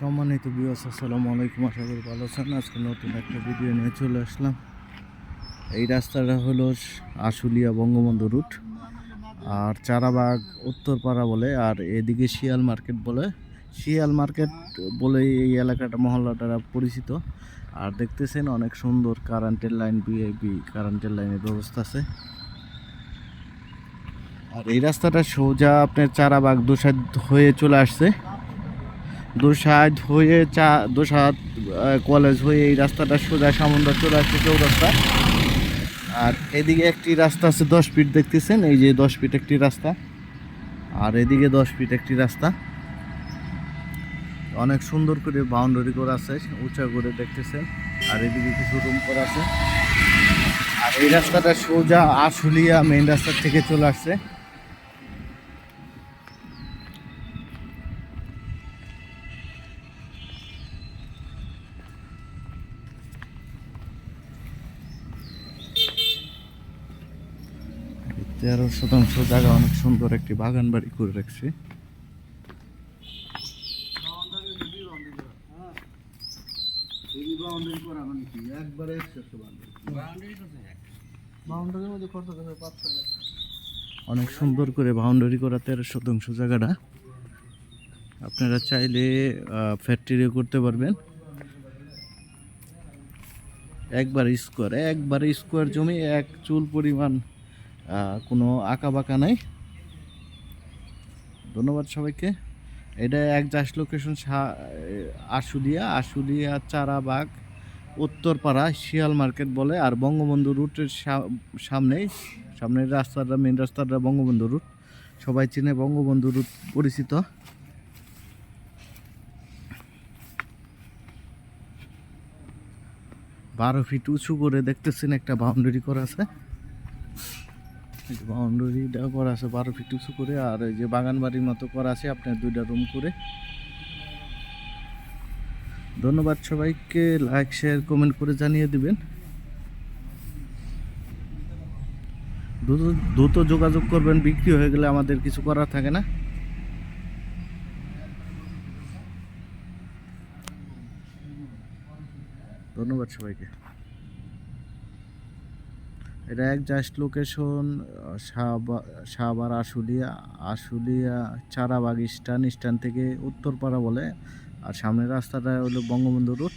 সম্মানিত বিয়াস আসসালামু আলাইকুম। আশা করি ভালো আছেন। আজকে নতুন একটা ভিডিও নিয়ে চলে আসলাম। এই রাস্তাটা হলো আশুলিয়া বঙ্গবন্ধু রুট আর চারাবাগ উত্তরপাড়া বলে, আর এদিকে শিয়াল মার্কেট বলে। শিয়াল মার্কেট বলে এই এলাকাটা, মহল্লাটা পরিচিত। আর দেখতেছেন অনেক সুন্দর কারেন্টের লাইন বিআইবি কারেন্টের লাইনের ব্যবস্থা আছে। আর এই রাস্তাটা সোজা আপনার চারাবাগ দুসাইড হয়ে চলে আসছে। দুসাইড হয়ে চা, দুসাদ কলেজ হয়ে এই রাস্তাটা সোজা সামুন্দ্র চলে আসছে চৌরাস্তা। আর এদিকে একটি রাস্তা আছে দশ ফিট দেখতেছেন? এই যে দশ ফিট একটি রাস্তা। আর এদিকে দশ ফিট একটি রাস্তা। অনেক সুন্দর করে বাউন্ডারি করা আছে, উঁচা করে দেখতেছেন। আর এদিকে কিছু রুম করা আছে। আর এই রাস্তাটা সোজা আশুলিয়া মেইন রাস্তা থেকে চলে আসছে। তেরো শতাংশ জায়গা অনেক সুন্দর একটি বাগান বাড়ি করে রাখছে। অনেক সুন্দর করে বাউন্ডারি করা তেরো শতাংশ জায়গাটা। আপনারা চাইলে ফ্যাক্টরিও করতে পারবেন। একবার স্কোয়ার একবার স্কোয়ার জমি, এক চুল পরিমাণ। কোনো আঁকা বাঁকা নাই। ধন্যবাদ সবাইকে। এটা এক just location Ashulia Ashulia Charabag, Uttarpara, Shiyal market বলে, আর বঙ্গবন্ধু রুটের সা- সামনেই, সামনের রাস্তাটা মেন রাস্তাটা বঙ্গবন্ধু রুট। সবাই চিনে বঙ্গবন্ধু রুট পরিচিত। বারো ফিট উঁচু করে দেখতেছেন একটা বাউন্ডারি করা আছে। বাউন্ডারিটা করা আছে, বারো ফিট উঁচু করে। আর এই যে বাগান বাড়ির মতো করা আছে, আপনার দুইটা রুম করে। ধন্যবাদ সবাইকে। লাইক শেয়ার কমেন্ট করে জানিয়ে দিবেন। দ্রুত দ্রুত যোগাযোগ করবেন, বিক্রি হয়ে গেলে আমাদের কিছু করার থাকে না। ধন্যবাদ সবাইকে। এটা জাস্ট লোকেশন শাহবার আশুলিয়া আশুলিয়া চারাবাগ স্টান স্ট্যান্ড থেকে উত্তরপাড়া বলে। আর সামনের রাস্তাটা হলো বঙ্গবন্ধু রুট।